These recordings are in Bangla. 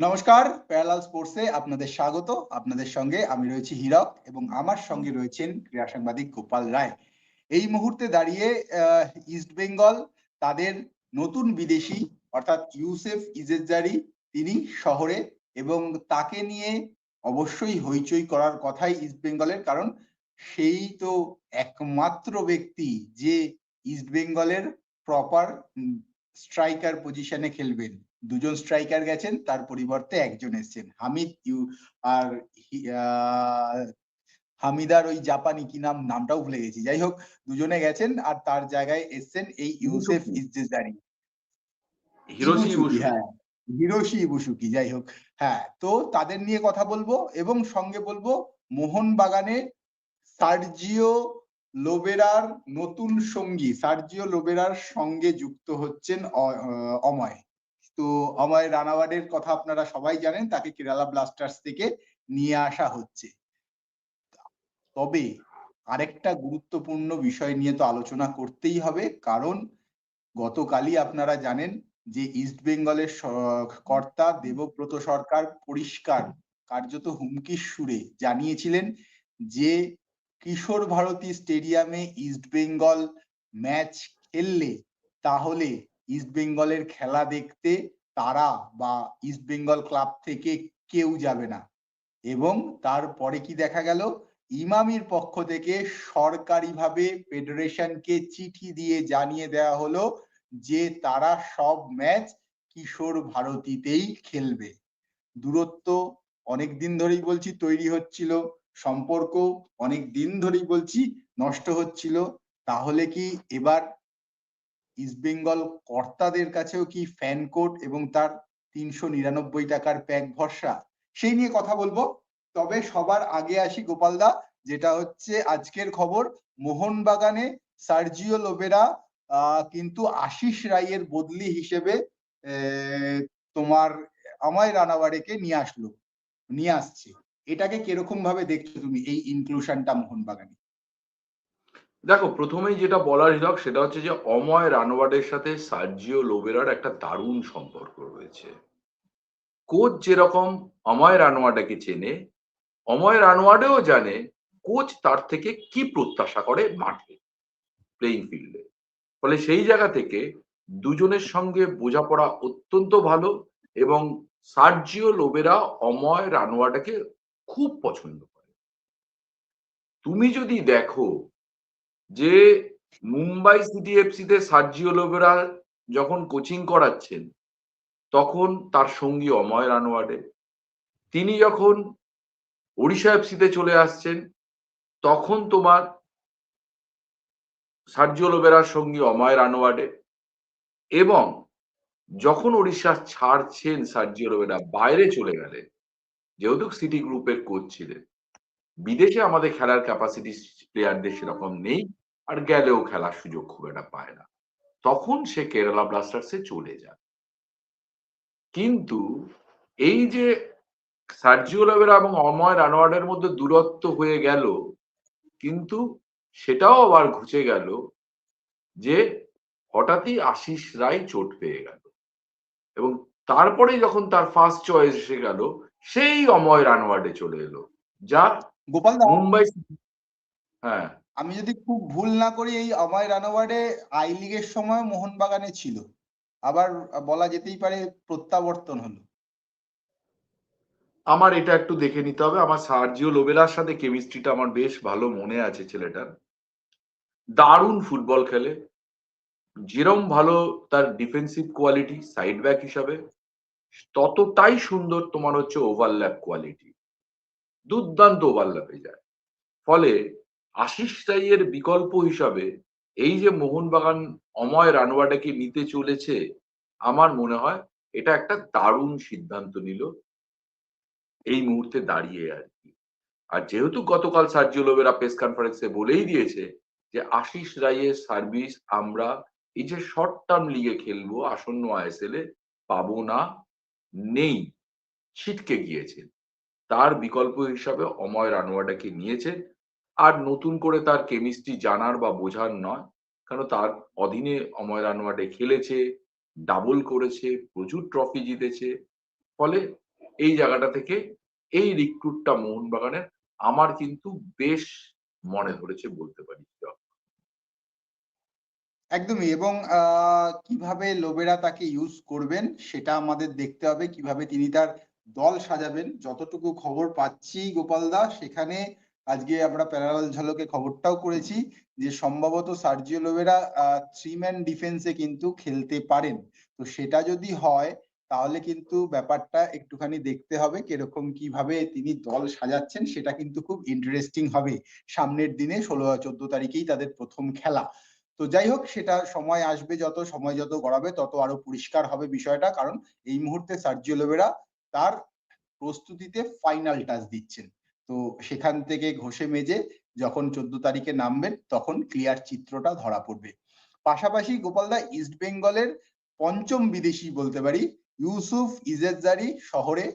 নমস্কার, প্যারালাল স্পোর্টসে আপনাদের স্বাগত। আপনাদের সঙ্গে আমি রয়েছি হীরক এবং আমার সঙ্গে রয়েছেন ক্রীড়া সাংবাদিক গোপাল রায়। এই মুহূর্তে দাঁড়িয়ে ইস্ট বেঙ্গল তাদের নতুন বিদেশি, অর্থাৎ ইউসেফ ইজেজারি তিনি শহরে এবং তাকে নিয়ে অবশ্যই হইচই করার কথাই ইস্ট বেঙ্গলের কারণ সেই তো একমাত্র ব্যক্তি যে ইস্ট বেঙ্গলের প্রপার স্ট্রাইকার পজিশনে খেলবেন। দুজন স্ট্রাইকার গেছেন তার পরিবর্তে একজন এসছেন। হামিদ ইউ আর হামিদার ওই জাপানি কি নাম নামটাও ভুলে গেছি। যাই হোক দুজনে গেছেন আর তার জায়গায় এসছেন এই ইউসেফ ইজেজারি হ্যাঁ হিরোশি ইবুসুকি যাই হোক হ্যাঁ তো তাদের নিয়ে কথা বলব এবং সঙ্গে বলব মোহন বাগানে সার্জিও লোবেরার নতুন সঙ্গী। সার্জিও লোবেরার সঙ্গে যুক্ত হচ্ছেন অময়। তো অময় রানাওয়ার্ডের কথা আপনারা সবাই জানেন, তাকে কেরালা ব্লাস্টার্স থেকে নিয়ে আসা হচ্ছে। তবে আরেকটা গুরুত্বপূর্ণ বিষয় নিয়ে তো আলোচনা করতেই হবে, কারণ গতকালই আপনারা জানেন যে ইস্ট বেঙ্গলের কর্তা দেবব্রত সরকার পরিষ্কার কার্যত হুমকির সুরে জানিয়েছিলেন যে কিশোর ভারতী স্টেডিয়ামে ইস্ট বেঙ্গল ম্যাচ খেললে তাহলে ইস্ট বেঙ্গলের খেলা দেখতে তারা বা ইস্ট বেঙ্গল ক্লাব থেকে কেউ যাবে না। এবং তারপরে কি দেখা গেল? ইমামির পক্ষ থেকে সরকারিভাবে ফেডারেশনকে চিঠি দিয়ে জানিয়ে দেওয়া হলো যে তারা সব ম্যাচ কিশোর ভারতীতেই খেলবে। দূরত্ব অনেক দিন ধরেই বলছি তৈরি হচ্ছিল, সম্পর্ক অনেক দিন ধরেই বলছি নষ্ট হচ্ছিল। তাহলে কি এবার ইস্ট বেঙ্গল কর্তাদের কাছেও কি ফ্যান কোট এবং তার তিনশো নিরানব্বই টাকার প্যাক ভরসা? সেই নিয়ে কথা বলব। তবে সবার আগে আসি গোপালদা যেটা হচ্ছে আজকের খবর। মোহনবাগানে সার্জিও লোবেরা কিন্তু আশিস রায়ের বদলি হিসেবে তোমার আমায় রানাবাড়েকে নিয়ে আসলো, নিয়ে আসছে। এটাকে কীরকম ভাবে দেখছ তুমি, এই ইনক্লুশনটা মোহনবাগানে? দেখো, প্রথমেই যেটা বলার হিলক সেটা হচ্ছে যে অময় রানওয়ার্ডের সাথে সার্জিও লোবেরার একটা দারুণ সম্পর্ক রয়েছে। কোচ যেরকম অময় রানওয়ার্ডাকে চেনে, অময় রানওয়ার্ডেও জানে কোচ তার থেকে কি প্রত্যাশা করে মাঠে প্লেইং ফিল্ডে ফলে সেই জায়গা থেকে দুজনের সঙ্গে বোঝাপড়া অত্যন্ত ভালো এবং সার্জিও লোবেরা অময় রানওয়ার্ডাকে খুব পছন্দ করে। তুমি যদি দেখো যে মুম্বাই সিটি এফসিতে সার্জিও লোবেরা যখন কোচিং করাচ্ছেন, তখন তার সঙ্গী অময় রানওয়ার্ডে তিনি যখন ওড়িশা এফসিতে চলে আসছেন, তখন তোমার সার্জিও লোবেরার সঙ্গী অময় রানওয়ার্ডে এবং যখন ওড়িশা ছাড়ছেন সার্জিও লোবেরা বাইরে চলে গেলেন যেহেতু সিটি গ্রুপের কোচ ছিলেন, বিদেশে আমাদের খেলার ক্যাপাসিটি প্লেয়ারদের সেরকম নেই। আর গেলেও খেলার সুযোগ খুব একটা পায় না। তখন সে কেরালা ব্লাস্টার্সে চলে যায়। কিন্তু এই যে সার্জিও লাভেরা এবং অময় রানোয়ার্ডের মধ্যে দূরত্ব হয়ে গেল কিন্তু সেটাও আবার ঘুচে গেল যে হঠাৎই আশিস রায় চোট পেয়ে গেল। এবং তারপরে যখন তার ফার্স্ট চয়েস এসে গেল সেই অময় রানওয়ার্ডে চলে এলো যা গোপাল মুম্বাই হ্যাঁ। আমি যদি খুব ভুল না করি, এই অময় রানওয়ার্ডে আই লিগের সময় মোহনবাগানে ছিল। আবার বলা যেতেই পারে প্রত্যাবর্তন হলো। আমার এটা একটু দেখে নিতে হবে। আমার সার্জিও লোবেলার সাথে কেমিস্ট্রিটা আমার বেশ ভালো মনে আছে ছেলেটার। দারুণ ফুটবল খেলে। যেরম ভালো তার ডিফেন্সিভ কোয়ালিটি সাইড ব্যাক হিসাবে, ততটাই সুন্দর তোমার হচ্ছে ওভারল্যাপ কোয়ালিটি দুর্দান্ত ওভারল্যাপে যায়। ফলে আশিস রাইয়ের বিকল্প হিসাবে এই যে মোহনবাগান অময় রানওয়াটাকে নিতে চলেছে, আমার মনে হয় এটা একটা দারুণ সিদ্ধান্ত নিল। এই মুহূর্তে দাঁড়িয়ে আর কি। আর যেহেতু গতকাল সার্জিও লোবেরা প্রেস কনফারেন্সে বলেই দিয়েছে যে আশিস রায়ের সার্ভিস আমরা এই যে শর্ট টার্ম লিগে খেলব, আসন্ন আইএসএল এ পাবো না, নেই, ছিটকে গিয়েছেন তার বিকল্প হিসাবে অময় রানোয়াটাকে নিয়েছে। আর নতুন করে তার কেমিস্ট্রি জানার বা বোঝার নয়। কারণ তার অধীনে অময় রানোয়াটে খেলেছে ডাবল করেছে, প্রচুর ট্রফি জিতেছে। ফলে এই জায়গাটা থেকে এই রিক্রুটটা মোহনবাগানের আমার কিন্তু বেশ মনে ধরেছে বলতে পারি। একদমই এবং কীভাবে লোবেরা তাকে ইউজ করবেন সেটা আমাদের দেখতে হবে। কীভাবে তিনি তার দল সাজাবেন। যতটুকু খবর পাচ্ছি গোপালদা সেখানে আজকে আমরা প্যারালাল ঝলকে খবরটাও করেছি যে সম্ভবত সার্জিও লোবেরা থ্রি ম্যান ডিফেন্সে কিন্তু খেলতে পারেন। তো সেটা যদি হয়, তাহলে কিন্তু ব্যাপারটা একটুখানি দেখতে হবে কীরকম কীভাবে তিনি দল সাজাচ্ছেন, সেটা কিন্তু খুব ইন্টারেস্টিং হবে। সামনের দিনে ষোলো চোদ্দ তারিখেই তাদের প্রথম খেলা। তো যাই হোক, সেটা সময় আসবে যত, সময় যত গড়াবে তত আরও পরিষ্কার হবে বিষয়টা, কারণ এই মুহূর্তে সার্জিও লোবেরা তার প্রস্তুতিতে ফাইনাল টাচ দিচ্ছেন। তো সেখান থেকে ঘষে মেজে যখন চোদ্দ তারিখে নামবেন, তখন ক্লিয়ার চিত্রটা ধরা পড়বে। পাশাপাশি গোপালদা ইস্ট বেঙ্গলের পঞ্চম বিদেশি বলতে পারি ইউসুফ ইজেজারি শহরে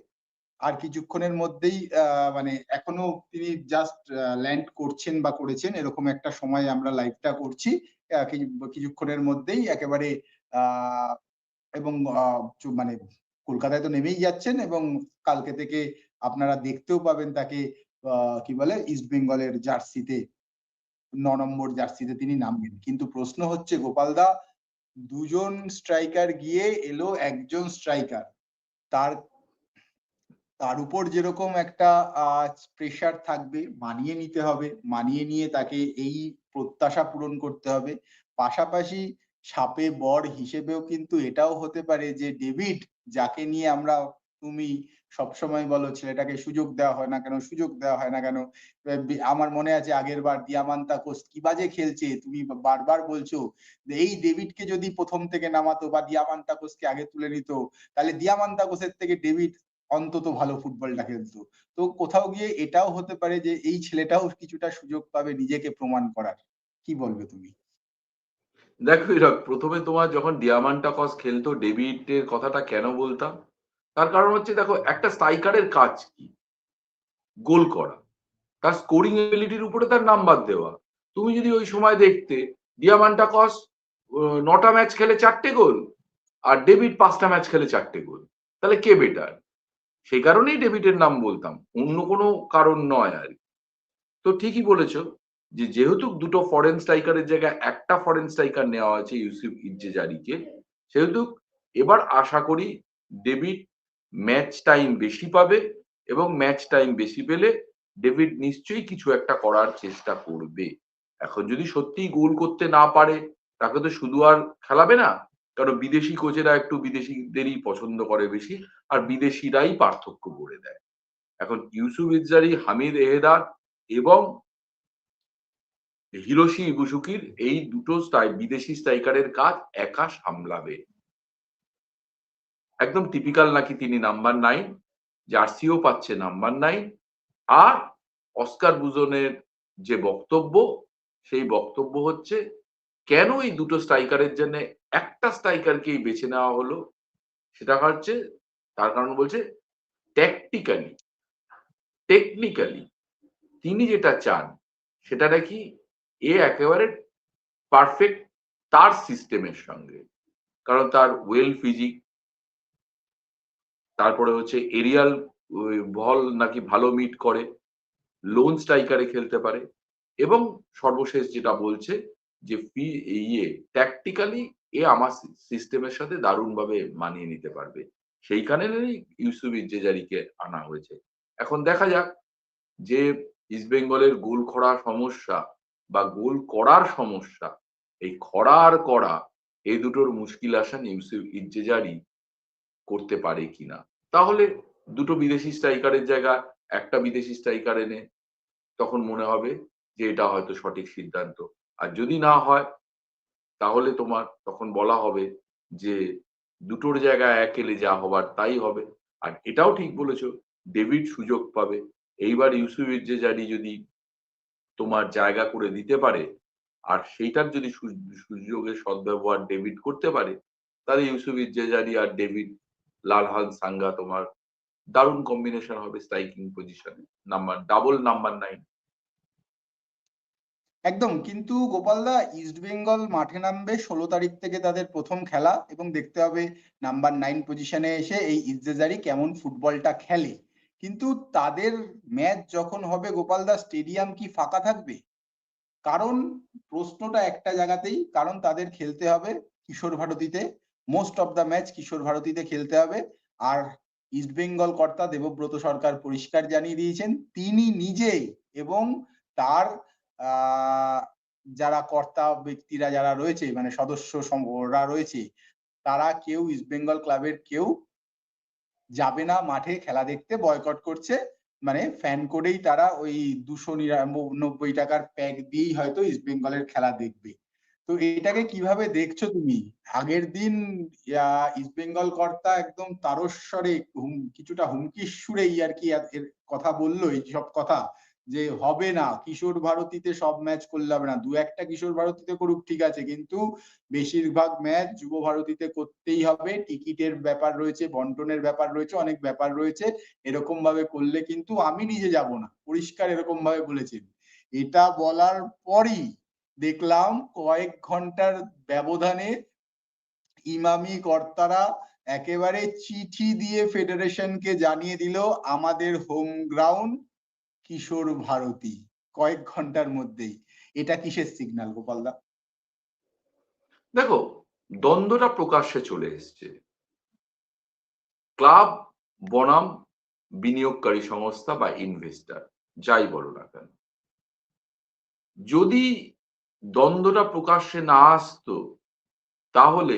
আর কিছুক্ষণের মধ্যেই মানে এখনও তিনি জাস্ট ল্যান্ড করছেন বা করেছেন, এরকম একটা সময় আমরা লাইভটা করছি কিছুক্ষণের মধ্যেই একেবারে এবং মানে কলকাতায় তো নেমেই যাচ্ছেন এবং কালকে থেকে আপনারা দেখতেও পাবেন তাকে কি বলে ইস্ট বেঙ্গলের জার্সিতে, ন নম্বর জার্সিতে তিনি নামবেন। কিন্তু প্রশ্ন হচ্ছে গোপালদা দুজন স্ট্রাইকার গিয়ে এলো একজন স্ট্রাইকার তার তার উপর যেরকম একটা প্রেশার থাকবে, মানিয়ে নিতে হবে। মানিয়ে নিয়ে তাকে এই প্রত্যাশা পূরণ করতে হবে। পাশাপাশি সাপে বর হিসেবেও কিন্তু এটাও হতে পারে যে ডেভিড যাকে নিয়ে আমরা, তুমি সবসময় বলো ছেলেটাকে সুযোগ দেওয়া হয় না কেন, সুযোগ দেওয়া হয় না কেন? আমার মনে আছে আগের বার দিয়ামান্তা কোস কি বাজে খেলছে, তুমি বারবার বলছো এই ডেভিডকে যদি প্রথম থেকে নামাতো বা দিয়ামান্তা কোসকে আগে তুলে নিত, তাহলে দিয়ামান্তা কোসের থেকে ডেভিড অন্তত ভালো ফুটবলটা খেলতো। তো কোথাও গিয়ে এটাও হতে পারে যে এই ছেলেটাও কিছুটা সুযোগ পাবে নিজেকে প্রমাণ করার। কি বলবে তুমি? দেখো প্রথমে তোমার যখন ডিয়ামান্টাকস খেলতো, ডেভিডের কথাটা কেন বলতাম? তার কারণ হচ্ছে দেখো একটা স্ট্রাইকারের কাজ কি? গোল করা। তার স্কোরিং এবিলিটির উপরে তার নাম্বার দেওয়া। তুমি যদি ওই সময় দেখতে ডিয়ামান্টাকস আহ, নটা ম্যাচ খেলে চারটে গোল আর ডেভিড পাঁচটা ম্যাচ খেলে চারটে গোল। তাহলে কে বেটার সেই কারণেই ডেভিডের নাম বলতাম। অন্য কোনো কারণ নয় আর। তো ঠিকই বলেছ যে যেহেতু দুটো ফরেন স্ট্রাইকারের জায়গায় একটা ফরেন স্ট্রাইকার নেওয়া আছে ইউসুফ ইজ্জেজারিকে সেহেতু এবার আশা করি ডেভিড ম্যাচ টাইম বেশি পাবে এবং ম্যাচ টাইম বেশি পেলে ডেভিড নিশ্চয়ই কিছু একটা করার চেষ্টা করবে। এখন যদি সত্যিই গোল করতে না পারে, তাকে তো শুধু আর খেলাবে না, কারণ বিদেশি কোচেরা একটু বিদেশিদেরই পছন্দ করে বেশি, আর বিদেশিরাই পার্থক্য করে দেয়। এখন ইউসুফ ইজারি হামিদ এহেদার এবং হিরোশি ইবুসুকির এই দুটো বিদেশি স্ট্রাইকারের কাজ একা সামলাবে। একদম টিপিক্যাল নাকি তিনি নাম্বার নাইন জার্সিও পাচ্ছে নাম্বার নাইন আর অস্কার বুজনের যে বক্তব্য, সেই বক্তব্য হচ্ছে, কেন এই দুটো স্ট্রাইকারের জন্য একটা স্ট্রাইকারকেই বেছে নেওয়া হলো? সেটা হচ্ছে, তার কারণ বলছে ট্যাকটিক্যালি টেকনিক্যালি তিনি যেটা চান, সেটা নাকি এ একেবারে পারফেক্ট তার সিস্টেমের সঙ্গে। কারণ তার ওয়েল ফিজিক তারপরে হচ্ছে এরিয়াল বল নাকি ভালো মিট করে লোন স্ট্রাইকারে খেলতে পারে এবং সর্বশেষ যেটা বলছে যে ফি ইয়ে ট্যাকটিক্যালি এ আমার সিস্টেমের সাথে দারুণভাবে মানিয়ে নিতে পারবে। সেইখানে ইউসুফ ইজ্জেজারিকে আনা হয়েছে। এখন দেখা যাক যে ইস্ট বেঙ্গলের গোল খরা সমস্যা বা গোল করার সমস্যা, এই খরা আর করা এই দুটোর মুশকিল আসান ইউসুফ ইজ্জেজারি করতে পারে কিনা। তাহলে দুটো বিদেশি স্ট্রাইকারের জায়গা, একটা বিদেশি স্ট্রাইকার এনে তখন মনে হবে যে এটা হয়তো সঠিক সিদ্ধান্ত। আর যদি না হয়, তাহলে তোমার তখন বলা হবে যে দুটোর জায়গায় এক এলে যা হবার তাই হবে। আর এটাও ঠিক বলেছ, ডেভিড সুযোগ পাবে। এইবার ইউসুফ ইজ্জেজারি যদি তোমার জায়গা করে দিতে পারে, আর সেইটার যদি সুযোগের সদ্ব্যবহার ডেভিড করতে পারে, তাহলে ইউসুফ ইজ্জেজারি আর ডেভিড লালহান সাঙ্গা তোমার দারুণ কম্বিনেশন হবে স্ট্রাইকিং পজিশনে নাম্বার ডাবল নাম্বার নাইন একদম, কিন্তু গোপালদা ইস্ট বেঙ্গল মাঠে নামবে ষোলো তারিখ থেকে তাদের প্রথম খেলা এবং দেখতে হবে নাম্বার নাইন পজিশনে এসে এই ইজতেজারি কেমন ফুটবলটা খেলে। কিন্তু তাদের ম্যাচ যখন হবে গোপালদা স্টেডিয়াম কি ফাঁকা থাকবে? কারণ প্রশ্নটা একটা জায়গাতেই, কারণ তাদের খেলতে হবে কিশোর ভারতীতে। মোস্ট অফ দ্য ম্যাচ কিশোর ভারতীতে খেলতে হবে। আর ইস্ট বেঙ্গল কর্তা দেবব্রত সরকার পরিষ্কার জানিয়ে দিয়েছেন, তিনি নিজেই এবং তার যারা কর্তা ব্যক্তিরা যারা রয়েছে মানে সদস্য ওরা রয়েছে, তারা কেউ ইস্ট বেঙ্গল ক্লাবের কেউ যাবে না, মাঠে খেলা দেখতে বয়কট করছে। মানে ফ্যান কোডেই তারা ওই দুশো নিরানব্বই টাকার প্যাক দিয়েই হয়তো ইস্ট বেঙ্গলের খেলা দেখবে। তো এটাকে কীভাবে দেখছ তুমি? আগের দিন ইস্ট বেঙ্গল কর্তা একদম তারস্বরে কিছুটা হুমকির সুরেই আর কি কথা বলল এই সব কথা যে হবে না, কিশোর ভারতীতে সব ম্যাচ করলে হবে না। দু একটা কিশোর ভারতীতে করুক, ঠিক আছে, কিন্তু বেশিরভাগ ম্যাচ যুব ভারতীতে করতেই হবে। টিকিটের ব্যাপার রয়েছে, বন্টনের ব্যাপার রয়েছে, অনেক ব্যাপার রয়েছে। এরকম ভাবে করলে কিন্তু আমি নিজে যাব না। পরিষ্কার এরকম ভাবে বলেছেন। এটা বলার পরই দেখলাম কয়েক ঘণ্টার ব্যবধানে ইমামি কর্তারা একেবারে চিঠি দিয়ে ফেডারেশনকে জানিয়ে দিল, আমাদের হোম গ্রাউন্ড কিশোর ভারতী। কয়েক ঘণ্টার মধ্যেই। এটা কিসের সিগন্যাল গোপালদা দেখো, দ্বন্দ্বটা প্রকাশ্যে চলে এসছে। ক্লাব, বনাম, বিনিয়োগকারী সংস্থা বা ইনভেস্টর যাই বলো না কেন। যদি দ্বন্দ্বটা প্রকাশ্যে না আসতো, তাহলে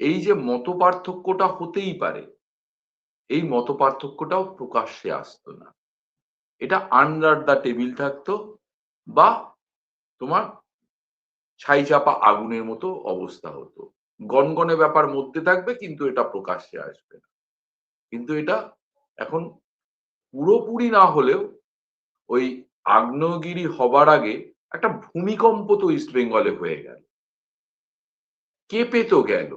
এই যে মত পার্থক্যটা হতেই পারে, এই মত পার্থক্যটাও প্রকাশ্যে আসতো না। এটা আন্ডার দ্য টেবিল থাকতো বা তোমার ছাই চাপা আগুনের মতো অবস্থা হতো। গনগনে ব্যাপার মধ্যে থাকবে কিন্তু এটা প্রকাশ্যে আসবে না। কিন্তু এটা এখন পুরোপুরি না হলেও ওই আগ্নেয়গিরি হবার আগে একটা ভূমিকম্প তো ইস্ট বেঙ্গলে হয়ে গেল। কেঁপে তো গেল?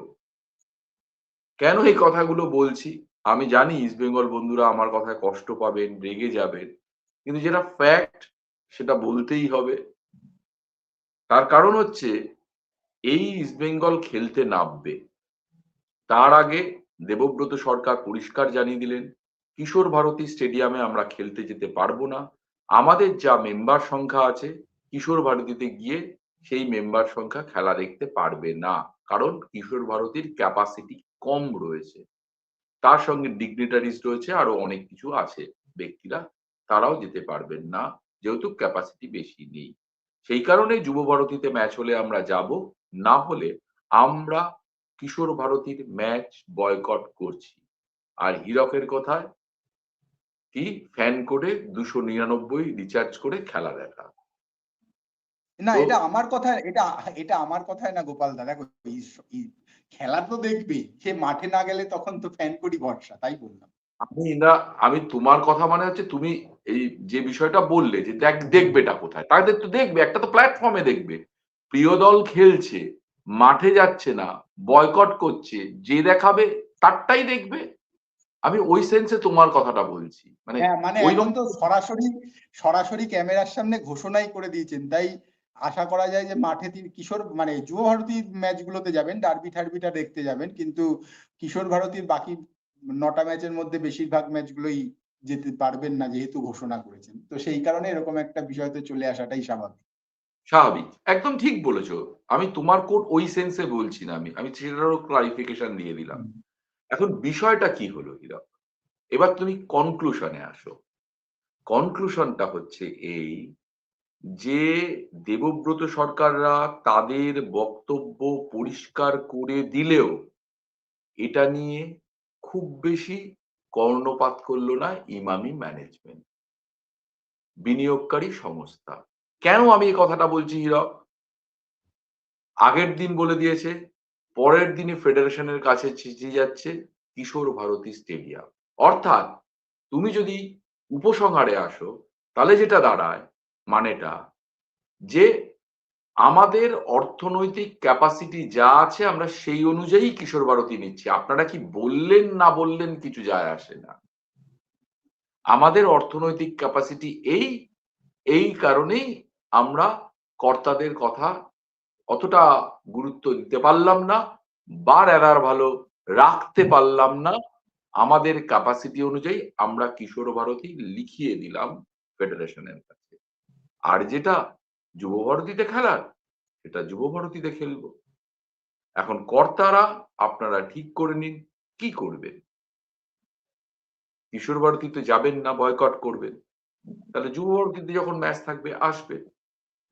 কেন এই কথাগুলো বলছি? আমি জানি ইস্ট বেঙ্গল বন্ধুরা আমার কথায় কষ্ট পাবেন, রেগে যাবেন, কিন্তু যেটা ফ্যাক্ট সেটা বলতেই হবে। তার কারণ হচ্ছে, এই ইস্ট বেঙ্গল খেলতে নামবে। তার আগে দেবব্রত সরকার পরিষ্কার জানিয়ে দিলেন, কিশোর ভারতী স্টেডিয়ামে আমরা খেলতে যেতে পারব না। আমাদের যা মেম্বার সংখ্যা আছে কিশোর ভারতীতে গিয়ে সেই মেম্বার সংখ্যা খেলা দেখতে পারবে না। কারণ কিশোর ভারতীর ক্যাপাসিটি কম রয়েছে। তার সঙ্গে ডিগনিটারিজ রয়েছে, আরও অনেক কিছু আছে। ব্যক্তিরা তারাও যেতে পারবেন না, যেহেতু ক্যাপাসিটি বেশি নেই। সেই কারণে যুব ভারতীতে ম্যাচ হলে আমরা যাব। না হলে আমরা কিশোর ভারতীর ম্যাচ বয়কট করছি। আর হীরকের কথায় কি? ফ্যান কোডে দুশো নিরানব্বই রিচার্জ করে খেলা দেখা। না এটা আমার কথা এটা এটা আমার কথায় না গোপাল দা। দেখো এই- এই খেলা তো দেখবে সে মাঠে না গেলে তখন তো ফ্যান করি ভরসা তাই বললাম। আমি না আমি তোমার কথা মানে হচ্ছে তুমি এই যে বিষয়টা বললে যে দেখ দেখবেটা কোথায় তাদের তো দেখবে একটা তো প্ল্যাটফর্মে দেখবে। প্রিয় দল খেলছে মাঠে যাচ্ছে না বয়কট করছে যে দেখাবে তারটাই দেখবে। আমি ওই সেন্সে তোমার কথাটা বলছি। মানে হ্যাঁ মানে ওই এখন তো সরাসরি সরাসরি ক্যামেরার সামনে ঘোষণাই করে দিয়েছেন তাই আশা করা যায় যে মাঠে তিনি কিশোর মানে যুব ভারতীর ম্যাচগুলোতে যাবেন ডার্বি ঠার্বিটা দেখতে যাবেন কিন্তু কিশোর ভারতীর বাকি নটা ম্যাচের মধ্যে বেশিরভাগ ম্যাচগুলোই যেতে পারবেন না যেহেতু ঘোষণা করেছেন। তো সেই কারণে এরকম একটা বিষয়তে চলে আসাটাই স্বাভাবিক। স্বাভাবিক। একদম ঠিক বলেছ। আমি তোমার কোড ওই সেন্সে বলছি না আমি। আমি সেটারও ক্লারিফিকেশন দিয়ে দিলাম। এখন বিষয়টা কি হলো হীরক? এবার তুমি কনক্লুশনে আসো। কনক্লুশনটা হচ্ছে এই যে দেবব্রত সরকাররা তাদের বক্তব্য পরিষ্কার করে দিলেও এটা নিয়ে খুব বেশি কর্ণপাত করল না ইমামি ম্যানেজমেন্ট। বিনিয়োগকারী সংস্থা। কেন আমি এই কথাটা বলছি হীরক? আগের দিন বলে দিয়েছে, পরের দিনে ফেডারেশনের কাছে চিঠি যাচ্ছে কিশোর ভারতী স্টেডিয়াম। অর্থাৎ তুমি যদি উপসংহারে আসো, তাহলে যেটা দাঁড়ায় মানেটা যে আমাদের অর্থনৈতিক ক্যাপাসিটি যা আছে আমরা সেই অনুযায়ী কিশোর ভারতী নিচ্ছি। আপনারা কি বললেন না বললেন কিছু যায় আসে না। আমাদের অর্থনৈতিক ক্যাপাসিটি এই এই কারণেই আমরা কর্তাদের কথা অতটা গুরুত্ব দিতে পারলাম না বার এরার ভালো রাখতে পারলাম না। আমাদের ক্যাপাসিটি অনুযায়ী আমরা কিশোর ভারতী লিখিয়ে দিলাম ফেডারেশনের কাছে। আর যেটা যুব ভারতীতে খেলার, সেটা যুব ভারতীতে খেলব। এখন কর্তারা, আপনারা ঠিক করে নিন, কি করবেন? কিশোর ভারতীতে যাবেন না, বয়কট করবেন। তাহলে যুব ভারতীতে যখন ম্যাচ থাকবে, আসবে।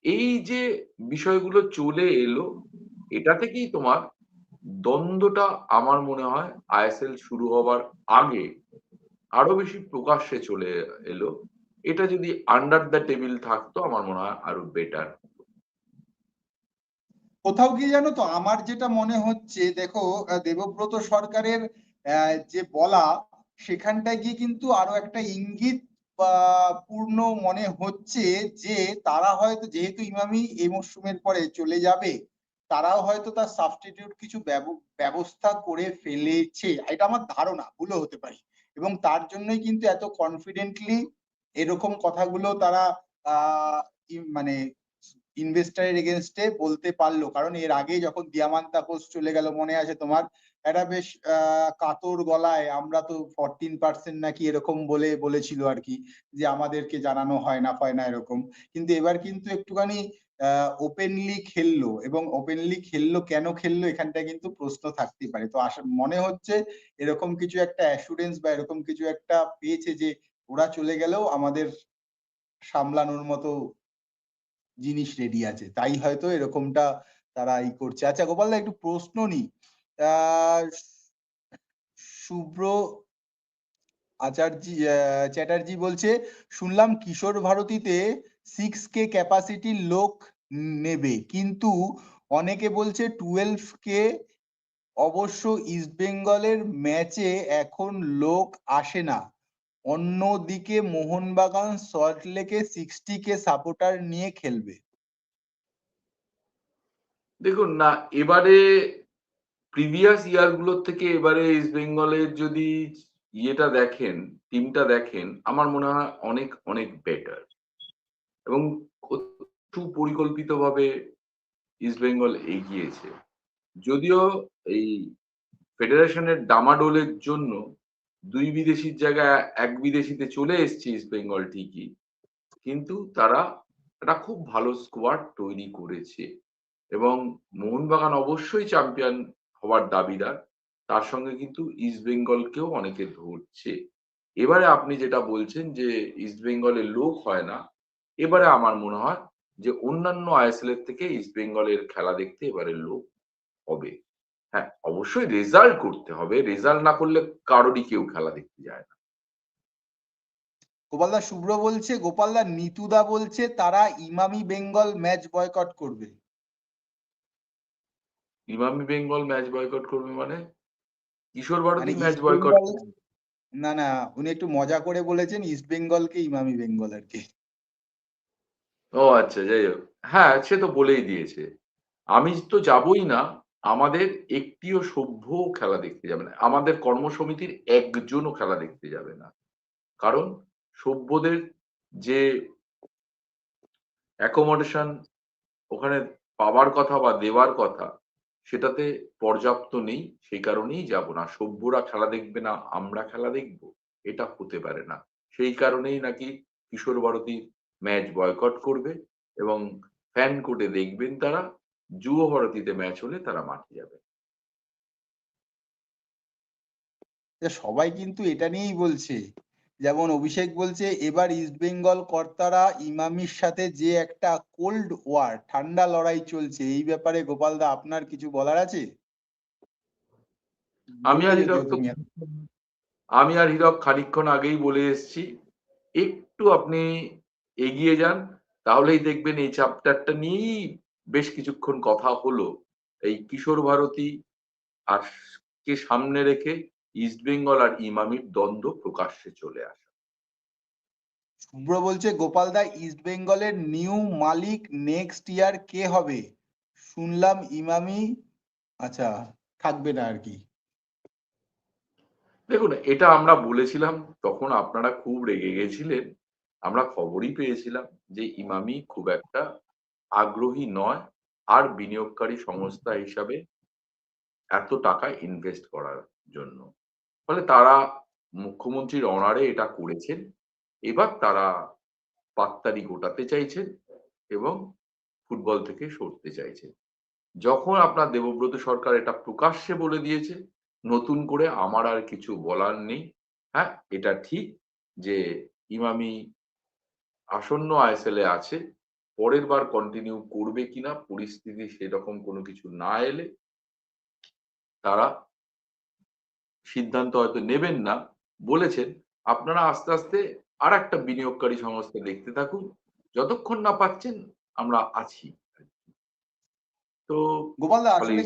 এই যে বিষয়গুলো চলে এলো, এটা থেকেই তোমার দ্বন্দ্বটা আমার মনে হয় আইএসএল শুরু হবার আগে আরও বেশি প্রকাশ্যে চলে এলো। এটা যদি আন্ডার দ্য টেবিল থাকতো আমার মনে হয় আরও বেটার কোথাও গিয়ে জানো তো, আমার যেটা মনে হচ্ছে, দেখো দেবব্রত সরকারের যে বলা, সেখানটায় গিয়ে কিন্তু আরও একটা ইঙ্গিত পূর্ণ মনে হচ্ছে যে, তারা হয়তো যেহেতু ইমামি এই মরশুমের পরে চলে যাবে, তারাও হয়তো তার সাবস্টিটিউট কিছু ব্যব- ব্যবস্থা করে ফেলেছে। এটা আমার ধারণা, ভুলও হতে পারে। এবং তার জন্যই কিন্তু এত কনফিডেন্টলি এরকম কথাগুলো তারা মানে ইনভেস্টারের এগেনস্টে বলতে পারল। কারণ এর আগে যখন দিয়ামান্তা কোচ চলে গেল, মনে আছে তোমার? একটা বেশ কাতর গলায়, আমরা তো ফরটিন পার্সেন্ট নাকি এরকম বলে, বলেছিল আর কি, যে আমাদেরকে জানানো হয় না হয় না এরকম। কিন্তু এবার কিন্তু একটুখানি ওপেনলি খেললো এবং ওপেনলি খেললো, কেন খেললো এখানটা কিন্তু প্রশ্ন থাকতে পারে। তো মনে হচ্ছে এরকম কিছু একটা অ্যাসুরেন্স বা এরকম কিছু একটা পেয়েছে যে ওরা চলে গেলেও আমাদের সামলানোর মতো জিনিস রেডি আছে। তাই হয়তো এরকমটা তারা ই করছে। আচ্ছা গোপালদা একটু প্রশ্ন নি শুভ্র আচার্য চ্যাটার্জি বলছে, শুনলাম কিশোর ভারতীতে সিক্স কে ক্যাপাসিটির লোক নেবে, কিন্তু অনেকে বলছে টুয়েলভ কে অবশ্য ইস্ট বেঙ্গলের ম্যাচে এখন লোক আসে না। অন্যদিকে মোহনবাগান সল্টলেকে সিক্সটি কে সাপোর্টার নিয়ে খেলবে। দেখুন না, এবারে প্রিভিয়াস ইয়ারগুলোর থেকে এবারে ইস্ট বেঙ্গলের যদি ইয়েটা দেখেন টিমটা দেখেন, আমার মনে হয় অনেক অনেক বেটার এবং সুপরিকল্পিত ভাবে ইস্ট বেঙ্গল এগিয়েছে। যদিও এই ফেডারেশনের ডামাডোলের জন্য দুই বিদেশির জায়গায় এক বিদেশিতে চলে এসছে ইস্ট বেঙ্গল ঠিকই। কিন্তু তারা একটা খুব ভালো স্কোয়াড তৈরি করেছে। এবং মোহনবাগান অবশ্যই চ্যাম্পিয়ন হওয়ার দাবিদার। তার সঙ্গে কিন্তু ইস্ট বেঙ্গলকেও অনেকে ধরছে। এবারে আপনি যেটা বলছেন যে ইস্ট বেঙ্গলের লোক হয় না, এবারে আমার মনে হয় যে অন্যান্য আইএসএল এর থেকে ইস্ট বেঙ্গলের খেলা দেখতে এবারে লোক হবে। হ্যাঁ অবশ্যই রেজাল্ট করতে হবে। রেজাল্ট না করলে কারোরই কেউ খেলা দেখতে যায় না। গোপালদা শুভ্র বলছে গোপালদা নিতুদা বলছে তারা ইমামি বেঙ্গল ম্যাচ বয়কট করবে। ইমামি বেঙ্গল ম্যাচ বয়কট করবে মানে? কিশোর মানে ভারতী ম্যাচ বয়কট বেঙ্গল না না উনি একটু মজা করে বলেছেন ইস্ট বেঙ্গলকে ইমামি বেঙ্গল আর কি। ও আচ্ছা যাই হোক। হ্যাঁ সে তো বলেই দিয়েছে। আমি তো যাবই না। আমাদের একটিও সভ্য খেলা দেখতে যাবে না। আমাদের কর্মসমিতির একজনও খেলা দেখতে যাবে না। কারণ সভ্যদের যে অ্যাকোমোডেশন ওখানে পাওয়ার কথা বা দেওয়ার কথা, সেটাতে পর্যাপ্ত নেই। সেই কারণেই যাব না। সভ্যরা খেলা দেখবে না, আমরা খেলা দেখব। এটা হতে পারে না। সেই কারণেই নাকি কিশোর ভারতীর ম্যাচ বয়কট করবে এবং ফ্যান কোর্টে দেখবেন তারা যুব ভারতীতে ম্যাচ হলে তারা মাঠে যাবে। সবাই কিন্তু এটা নিয়েই বলছে। যেমন অভিষেক বলছে এবার ইস্ট বেঙ্গল কর্তারা ইমামির সাথে যে একটা কোল্ড ওয়ার ঠান্ডা লড়াই চলছে এই ব্যাপারে গোপালদা আপনার কিছু বলার আছে? আমি আর হীরক আমি আর হীরক খানিকক্ষণ আগেই বলে এসেছি একটু আপনি এগিয়ে যান তাহলেই দেখবেন এই চ্যাপ্টারটা নিয়েই বেশ কিছুক্ষণ কথা হলো। এই কিশোর ভারতী আর কে সামনে রেখে ইস্ট বেঙ্গল আর ইমামির দ্বন্দ্ব প্রকাশ্যে চলে আসে। শুভ্র বলছে গোপালদা ইস্ট বেঙ্গলের নিউ মালিক নেক্সট ইয়ার কে হবে? শুনলাম ইমামি আচ্ছা থাকবে না আর কি দেখুন এটা আমরা বলেছিলাম তখন আপনারা খুব রেগে গেছিলেন। আমরা খবরই পেয়েছিলাম যে ইমামি খুব একটা আগ্রহী নয়, আর বিনিয়োগকারী সংস্থা হিসাবে এত টাকা ইনভেস্ট করার জন্য। ফলে তারা মুখ্যমন্ত্রীর অনারে এটা করেছেন, এবার তারা পাত্তারি গোটাতে চাইছেন এবং ফুটবল থেকে সরতে চাইছেন। যখন আপনার দেবব্রত সরকার এটা প্রকাশ্যে বলে দিয়েছে, নতুন করে আমার আর কিছু বলার নেই হ্যাঁ এটা ঠিক যে ইমামি আসন্ন আইএসএল এ আছে পরের বার কন্টিনিউ করবে কিনা পরিস্থিতি সেরকম কোনো কিছু না এলে তারা সিদ্ধান্ত হয়তো নেবেন না। বলেছেন আপনারা আস্তে আস্তে আর একটা বিনিয়োগকারী সংস্থা দেখতে থাকুন যতক্ষণ না পাচ্ছেন আমরা আছি। তো আসলে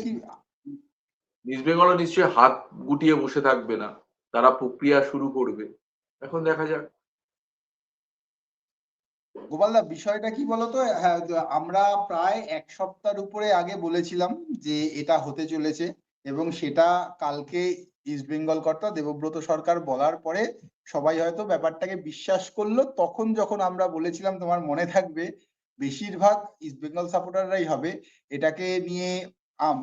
ইস্ট বেঙ্গলও নিশ্চয়ই হাত গুটিয়ে বসে থাকবে না তারা প্রক্রিয়া শুরু করবে। এখন দেখা যাক। গোপালদা, বিষয়টা কি বলতো? হ্যাঁ আমরা প্রায় এক সপ্তাহের উপরে আগে বলেছিলাম যে এটা হতে চলেছে এবং সেটা কালকে ইস্ট বেঙ্গল কর্তা দেবব্রত সরকার বলার পরে সবাই হয়তো ব্যাপারটাকে বিশ্বাস করল। তখন যখন আমরা বলেছিলাম, তোমার মনে থাকবে, বেশিরভাগ ইস্ট বেঙ্গল সাপোর্টাররাই হবে। এটাকে নিয়ে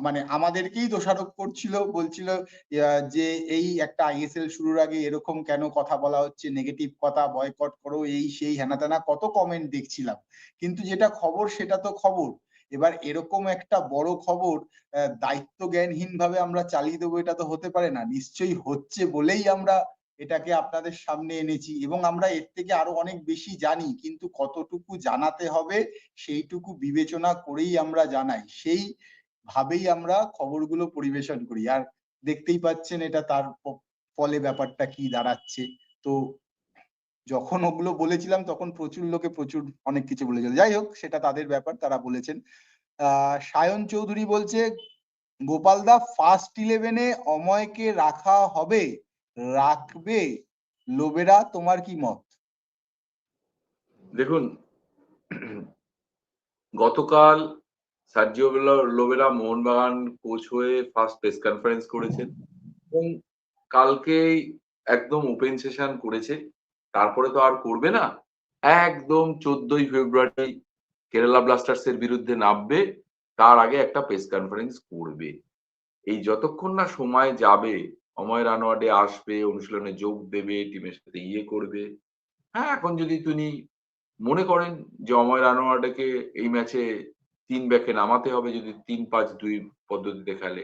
মানে আমাদেরকেই দোষারোপ করছিল, বলছিল যে এই একটা আইএসএল শুরুর আগে এরকম কেন কথা বলা হচ্ছে নেগেটিভ কথা বয়কট করো, এই সেই হেনা তেনা কত কমেন্ট দেখছিলাম। কিন্তু যেটা খবর, সেটা তো খবর। এবার এরকম একটা বড় খবর দায়িত্ব জ্ঞানহীন ভাবে আমরা চালিয়ে দেবো, এটা তো হতে পারে না। নিশ্চয়ই হচ্ছে বলেই আমরা এটাকে আপনাদের সামনে এনেছি এবং আমরা এর থেকে আরও অনেক বেশি জানি, কিন্তু কতটুকু জানাতে হবে, সেইটুকু বিবেচনা করেই আমরা জানাই। সেই ভাবেই আমরা খবরগুলো পরিবেশন করি। আর দেখতেই পাচ্ছেন এটা তার ফলে ব্যাপারটা কি দাঁড়াচ্ছে। তো যখন ওগুলো বলেছিলাম তখন প্রচুর লোকে প্রচুর অনেক কিছু বলেছিল। যাই হোক, সেটা তাদের ব্যাপার, তারা বলেছেন। সায়ন চৌধুরী বলছে গোপালদা ফার্স্ট ইলেভেনে অময়কে রাখা হবে। রাখবে। লোবেরা তোমার কি মত? দেখুন, গতকাল সার্জিও লোবেরা মোহনবাগান কোচ হয়ে ফার্স্ট প্রেস কনফারেন্স করেছেন। এবং কালকেই একদম ওপেন সেশন করেছে। তারপরে তো আর করবে না। একদম চোদ্দই ফেব্রুয়ারি কেরালা ব্লাস্টার্স এর বিরুদ্ধে নামবে। তার আগে একটা প্রেস কনফারেন্স করবে। এই যতক্ষণ না সময় যাবে, অময় রানোয়াডে আসবে, অনুশীলনে যোগ দেবে টিমের সাথে ইয়ে করবে। হ্যাঁ এখন যদি তিনি মনে করেন যে অময় রানোয়াডাকে এই ম্যাচে তিন ব্যাকে নামাতে হবে যদি তিন পাঁচ দুই পদ্ধতিতে খেলে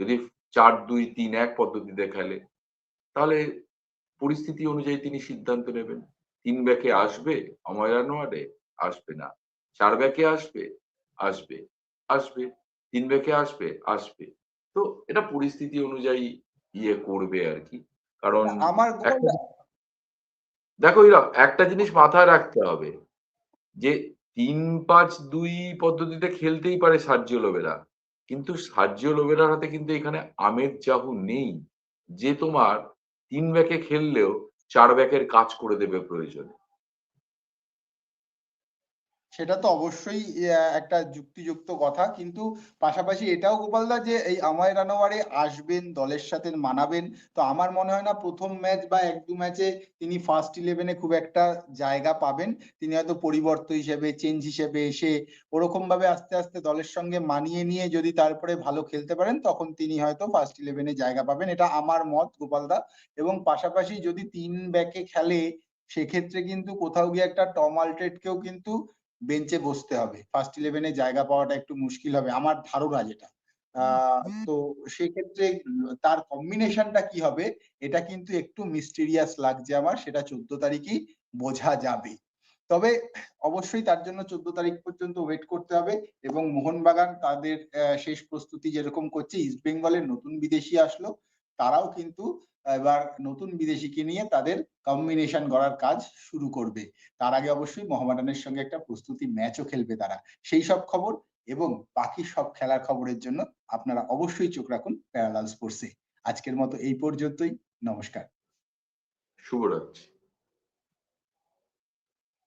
যদি চার দুই তিন এক পদ্ধতিতে খেলে তাহলে পরিস্থিতি অনুযায়ী তিনি সিদ্ধান্ত নেবেন। তিন ব্যাকে আসবে অময় রানোয়াডে আসবে না। চার ব্যাকে আসবে আসবে আসবে। তিন ব্যাকে আসবে আসবে। তো এটা পরিস্থিতি অনুযায়ী ইয়ে করবে আর কি। কারণ আমার দেখো ইরা একটা জিনিস মাথায় রাখতে হবে যে তিন পাঁচ দুই পদ্ধতিতে খেলতেই পারে সার্জিও লোভেরা। কিন্তু সার্জিও লোভেরার হাতে কিন্তু এখানে আমের চাহু নেই। যে তোমার তিন ব্যাকে খেললেও চার ব্যাকের কাজ করে দেবে প্রয়োজনে। সেটা তো অবশ্যই একটা যুক্তিযুক্ত কথা। কিন্তু পাশাপাশি এটাও গোপালদা যে এই আমায় রানোয়ারে আসবেন, দলের সাথে মানাবেন, তো আমার মনে হয় না প্রথম ম্যাচ বা এক দু ম্যাচে তিনি ফার্স্ট ইলেভেনে খুব একটা জায়গা পাবেন। তিনি হয়তো পরিবর্তন হিসেবে চেঞ্জ হিসেবে এসে ওরকম ভাবে আস্তে আস্তে দলের সঙ্গে মানিয়ে নিয়ে যদি তারপরে ভালো খেলতে পারেন, তখন তিনি হয়তো ফার্স্ট ইলেভেনে জায়গা পাবেন। এটা আমার মত গোপালদা। এবং পাশাপাশি যদি তিন ব্যাকে খেলে, সেক্ষেত্রে কিন্তু কোথাও গিয়ে একটা টম আলট্রেটকেও কিন্তু বেঞ্চে বসতে হবে। ফার্স্ট ইলেভেনে জায়গা পাওয়াটা একটু মুশকিল হবে আমার ধারণা যেটা। তো সেক্ষেত্রে তার কম্বিনেশনটা কি হবে এটা কিন্তু একটু মিস্টিরিয়াস লাগছে আমার সেটা চোদ্দ তারিখই বোঝা যাবে। তবে অবশ্যই তার জন্য চোদ্দ তারিখ পর্যন্ত ওয়েট করতে হবে এবং মোহনবাগান তাদের শেষ প্রস্তুতি যেরকম করছে ইস্ট বেঙ্গলের নতুন বিদেশি আসলো। তারাও কিন্তু এবার নতুন বিদেশিকে নিয়ে তাদের কম্বিনেশন গড়ার কাজ শুরু করবে। তার আগে অবশ্যই মোহামেডানের সঙ্গে একটা প্রস্তুতি ম্যাচও খেলবে তারা। সেই সব খবর এবং বাকি সব খেলার খবরের জন্য আপনারা অবশ্যই চোখ রাখুন প্যারালাল স্পোর্টসে আজকের মতো এই পর্যন্তই। নমস্কার। শুভরাত্রি।